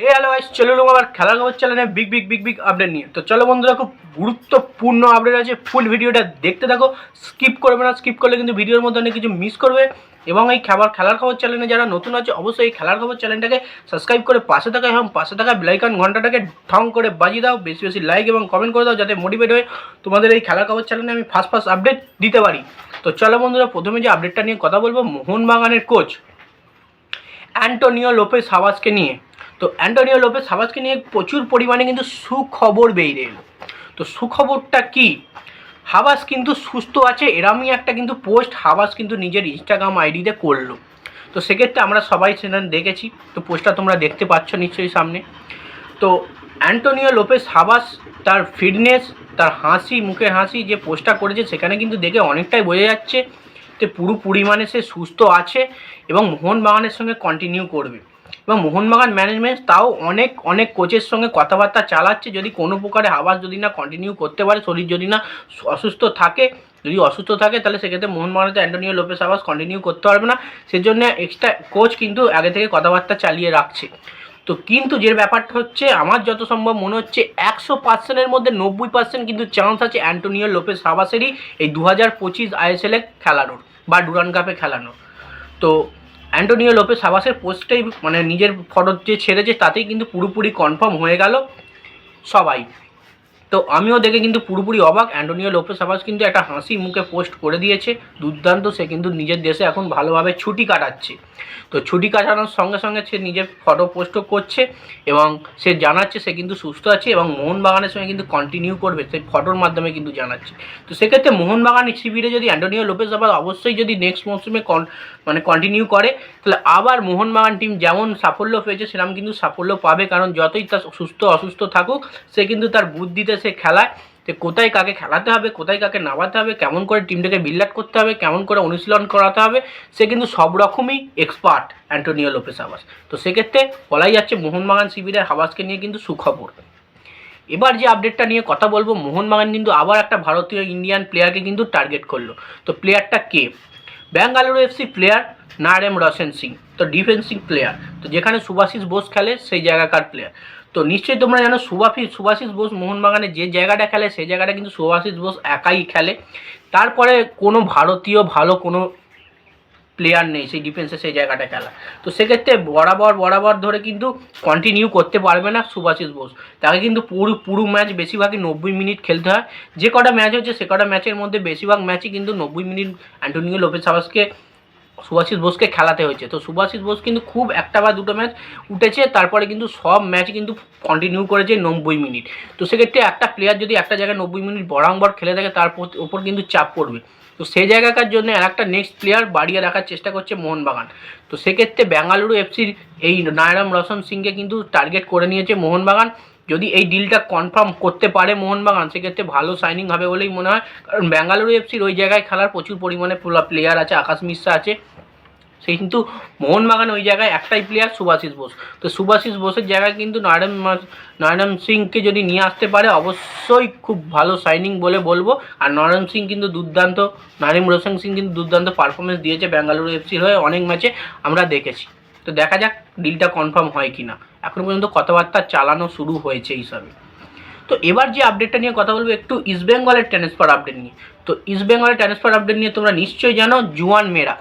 হে hello guys চলে এলাম আবার খেলার খবর চ্যানেলে big big big big update নিয়ে। তো চলো বন্ধুরা, খুব গুরুত্বপূর্ণ আপডেট আছে। ফুল ভিডিওটা দেখতে থাকো। স্কিপ করবে না স্কিপ করলে কিন্তু ভিডিওর মধ্যে অনেক কিছু মিস করবে। এবং এই খাবার, খেলার খবর চ্যানেলে যারা নতুন আছে, অবশ্যই এই খেলার খবর চ্যানেলটাকে সাবস্ক্রাইব করে পাশে থাকা এবং পাশে থাকা বেলাইকান ঘন্টাটাকে ঠং করে বাজিয়ে দাও। বেশি বেশি লাইক এবং কমেন্ট করে দাও, যাতে মোটিভেট হয়ে তোমাদের এই খেলার খবর চ্যানেলে আমি ফার্স্ট ফার্স্ট আপডেট দিতে পারি। তো চলো বন্ধুরা, প্রথমে যে আপডেটটা নিয়ে কথা বলব, মোহনবাগানের কোচ অ্যান্টোনিও লোপেস হাওয়াজকে নিয়ে। তো অ্যান্টোনিও লোপেস হাওয়াজকে নিয়ে প্রচুর পরিমাণে কিন্তু সুখবর বেরিয়ে এলো। তো সুখবরটা কি? হাবাস কিন্তু সুস্থ আছে, এরমই একটা কিন্তু পোস্ট হাবাস কিন্তু নিজের ইনস্টাগ্রাম আইডিতে করল। তো সেক্ষেত্রে আমরা সবাই সেখানে দেখেছি, তো পোস্টটা তোমরা দেখতে পাচ্ছ নিশ্চয়ই সামনে। তো অ্যান্টোনিও লোপেস হাবাস তার ফিটনেস, তার হাসি মুখের হাসি যে পোস্টটা করেছে সেখানে কিন্তু দেখে অনেকটাই বোঝা যাচ্ছে যে পুরো পরিমাণে সে সুস্থ আছে এবং মোহন মোহনবাগানের সঙ্গে কন্টিনিউ করবে। এবং মোহনবাগান ম্যানেজমেন্ট তাও অনেক অনেক কোচের সঙ্গে কথাবার্তা চালাচ্ছে। যদি কোনো প্রকারে আবাস যদি না কন্টিনিউ করতে পারে, শরীর যদি না অসুস্থ থাকে, যদি অসুস্থ থাকে, তাহলে সেক্ষেত্রে মোহনবাগানতে অ্যান্টোনিও লোপেস আবাস কন্টিনিউ করতে পারবে না। সেজন্য এক্সট্রা কোচ কিন্তু আগে থেকে কথাবার্তা চালিয়ে রাখছে। তো কিন্তু যে ব্যাপারটা হচ্ছে, আমার যত সম্ভব মনে হচ্ছে, একশো পার্সেন্টের মধ্যে নব্বই পার্সেন্ট কিন্তু চান্স আছে অ্যান্টোনিও লোপেস হাবাসেরই এই দু হাজার পঁচিশ আইএসএলে খেলানোর বা ডুরান কাপে খেলানোর। তো অ্যান্টোনিও লোপে সাবাসের পোস্টেই মানে নিজের ফটো যে ছেড়েছে, তাতেই কিন্তু পুরোপুরি কনফার্ম হয়ে গেল সবাই। তো আমিও দেখে কিন্তু পুরোপুরি অবাক। অ্যান্টোনিও লোপেস হাবাস কিন্তু একটা হাসি মুখে পোস্ট করে দিয়েছে। দুর্দান্ত, সে কিন্তু নিজের দেশে এখন ভালোভাবে ছুটি কাটাচ্ছে। তো ছুটি কাটানোর সঙ্গে সঙ্গে সে নিজের ফটো পোস্টও করছে এবং সে জানাচ্ছে সে কিন্তু সুস্থ আছে এবং মোহনবাগানের সঙ্গে কিন্তু কন্টিনিউ করবে। সেই ফটোর মাধ্যমে কিন্তু জানাচ্ছে। তো সেক্ষেত্রে মোহনবাগান শিবিরে যদি অ্যান্টোনিও লোপেস আবার অবশ্যই যদি নেক্সট মৌসুমে কন মানে কন্টিনিউ করে, তাহলে আবার মোহনবাগান টিম যেমন সাফল্য পেয়েছে, সেরকম কিন্তু সাফল্য পাবে। কারণ যতই তার সুস্থ, অসুস্থ থাকুক, সে কিন্তু তার বুদ্ধিতে সে খেলায় যে কোথায় কাকে খেলাতে হবে, কোথায় কাকে নামাতে হবে, কেমন করে টিমটাকে বিল্ড আপ করতে হবে, কেমন করে অনুশীলন করাতে হবে, সে কিন্তু সব রকমই এক্সপার্ট অ্যান্টোনিও লোপেস হাবাস। তো সেক্ষেত্রে বলাই যাচ্ছে মোহনবাগান শিবিরের হাবাসকে নিয়ে কিন্তু সুখবর। এবার যে আপডেটটা নিয়ে কথা বলব, মোহনবাগান কিন্তু আবার একটা ভারতীয় ইন্ডিয়ান প্লেয়ারকে কিন্তু টার্গেট করল। তো প্লেয়ারটা কে? ব্যাঙ্গালুরু এফসি প্লেয়ার নারেম রসেন সিং, তো ডিফেন্সিং প্লেয়ার তো যেখানে সুভাশিস বোস খেলে, সেই জায়গাকার প্লেয়ার তো নিশ্চয়ই তোমরা জানো সুভাষি সুভাশিস বোস মোহনবাগানে যে জায়গাটা খেলে সেই জায়গাটা কিন্তু সুভাশিস বোস একাই খেলে। তারপরে কোনো ভারতীয় ভালো কোনো প্লেয়ার নেই সেই ডিফেন্সে সেই জায়গাটা খেলা। তো সেক্ষেত্রে বরাবর বরাবর ধরে কিন্তু কন্টিনিউ করতে পারবে না সুভাশিস বোস। তাকে কিন্তু পুরো পুরো ম্যাচ বেশিরভাগই নব্বই মিনিট খেলতে হয়। যে কটা ম্যাচ হচ্ছে সে কটা ম্যাচের মধ্যে বেশিরভাগ ম্যাচই কিন্তু নব্বই মিনিট অ্যান্টোনিও লোপেস সাবাসকে সুভাষিস বোসকে খেলাতে হয়েছে। তো সুভাষিস বোস কিন্তু খুব একটা বা দুটো ম্যাচ উঠেছে, তারপরে কিন্তু সব ম্যাচ কিন্তু কন্টিনিউ করেছে নব্বই মিনিট। তো সেক্ষেত্রে একটা প্লেয়ার যদি একটা জায়গায় নব্বই মিনিট বরাবর খেলে থাকে, তার ওপর কিন্তু চাপ পড়বে। তো সেই জায়গাকার জন্য আর একটা নেক্সট প্লেয়ার বাড়িয়ে রাখার চেষ্টা করছে মোহনবাগান। তো সেক্ষেত্রে বেঙ্গালুরু এফসির এই নায়রাম রোশন সিংকে কিন্তু টার্গেট করে নিয়েছে মোহনবাগান। যদি এই ডিলটা কনফার্ম করতে পারে মোহনবাগান, সেক্ষেত্রে ভালো সাইনিং হবে বলেই মনে হয়। কারণ বেঙ্গালুরু এফসির ওই জায়গায় খেলার প্রচুর পরিমাণে প্লেয়ার আছে, আকাশ মিশ্রা আছে। সেই কিন্তু মোহনবাগান ওই জায়গায় একটাই প্লেয়ার সুভাশিস বোস। তো সুভাশিস বোসের জায়গায় কিন্তু নারায়ণ নারায়ণ সিংকে যদি নিয়ে আসতে পারে, অবশ্যই খুব ভালো সাইনিং বলে বলব। আর নারায়ণ সিং কিন্তু দুর্দান্ত নারিম রোশন সিং কিন্তু দুর্দান্ত পারফরমেন্স দিয়েছে বেঙ্গালুরু এফসির হয়ে অনেক ম্যাচে আমরা দেখেছি। তো দেখা যাক ডিলটা কনফার্ম হয় কি না এখনও পর্যন্ত কথাবার্তা চালানো শুরু হয়েছে হিসাবে তো এবার যে আপডেটটা নিয়ে কথা বলব, একটু ইস্ট বেঙ্গলের ট্রান্সফার আপডেট নিয়ে। তো ইস্ট বেঙ্গলের ট্রান্সফার আপডেট নিয়ে তোমরা নিশ্চয়ই জানো জুয়ান মেরা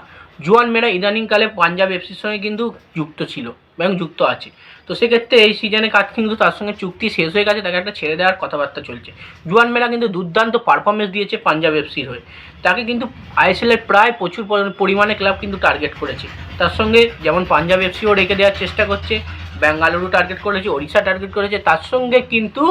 জুয়ান মেরা ইদানিংকালে পাঞ্জাব এফসির সঙ্গে কিন্তু যুক্ত ছিল এবং যুক্ত আছে। তো সেক্ষেত্রে এই সিজনে কাজ কিন্তু তার সঙ্গে চুক্তি শেষ হয়ে গেছে, তাকে একটা ছেড়ে দেওয়ার কথাবার্তা চলছে। জুয়ান মেরা কিন্তু দুর্দান্ত পারফরমেন্স দিয়েছে পাঞ্জাব এফসির হয়ে। তাকে কিন্তু আইএসএলের প্রায় প্রচুর পরিমাণে ক্লাব কিন্তু টার্গেট করেছে। তার সঙ্গে যেমন পাঞ্জাব এফসিও রেখে দেওয়ার চেষ্টা করছে বেঙ্গালুরু টার্গেট করেছে, ওড়িশা টার্গেট করেছে, তার সঙ্গে কিন্তু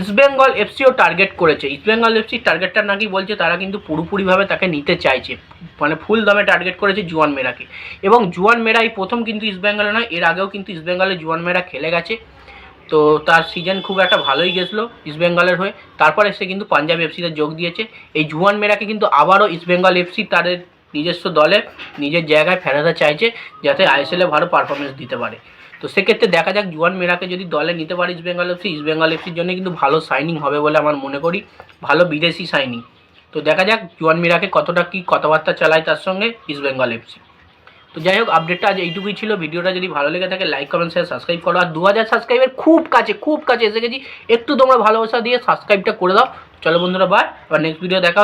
ইস্টবেঙ্গল এফসিও টার্গেট করেছে। ইস্টবেঙ্গল এফসির টার্গেটটা নাকি বলছে, তারা কিন্তু পুরোপুরিভাবে তাকে নিতে চাইছে। মানে ফুল দামে টার্গেট করেছে জুয়ান মেরাকে। এবং জুয়ান মেরা এই প্রথম কিন্তু ইস্টবেঙ্গলে নয়, এর আগেও কিন্তু ইস্টবেঙ্গলে জুয়ান মেরা খেলে গেছে। তো তার সিজন খুব একটা ভালোই গেছিল ইস্টবেঙ্গলের হয়ে। তারপরে সে কিন্তু পাঞ্জাব এফসিতে যোগ দিয়েছে। এই জুয়ান মেরাকে কিন্তু আবারও ইস্টবেঙ্গল এফসি তাদের নিজস্ব দলে, নিজের জায়গায় ফেরাতে চাইছে, যাতে আইএসএলে ভালো পারফরমেন্স দিতে পারে। তো সেক্ষেত্রে দেখা যাক, জুয়ান মেরাকে যদি দলে নিতে পারে East Bengal FC East Bengal এফসির জন্য কিন্তু ভালো সাইনিং হবে বলে আমার মনে করি। ভালো বিদেশি সাইনিং তো দেখা যাক, জুয়ান মিরাকে কতটা কী কথাবার্তা চালায় তার সঙ্গে ইস্ট বেঙ্গল এফসি তো যাই হোক আপডেটটা আজ এইটুকুই ছিল। ভিডিওটা যদি ভালো লেগে থাকে লাইক কমেন্ট শেয়ার সাবস্ক্রাইব করো। আর দু হাজার সাবস্ক্রাইবের খুব কাছে খুব কাছে এসে গেছি। একটু তোমরা ভালোবাসা দিয়ে সাবস্ক্রাইবটা করে দাও। চলো বন্ধুরা বাই আবার নেক্সট ভিডিও দেখা।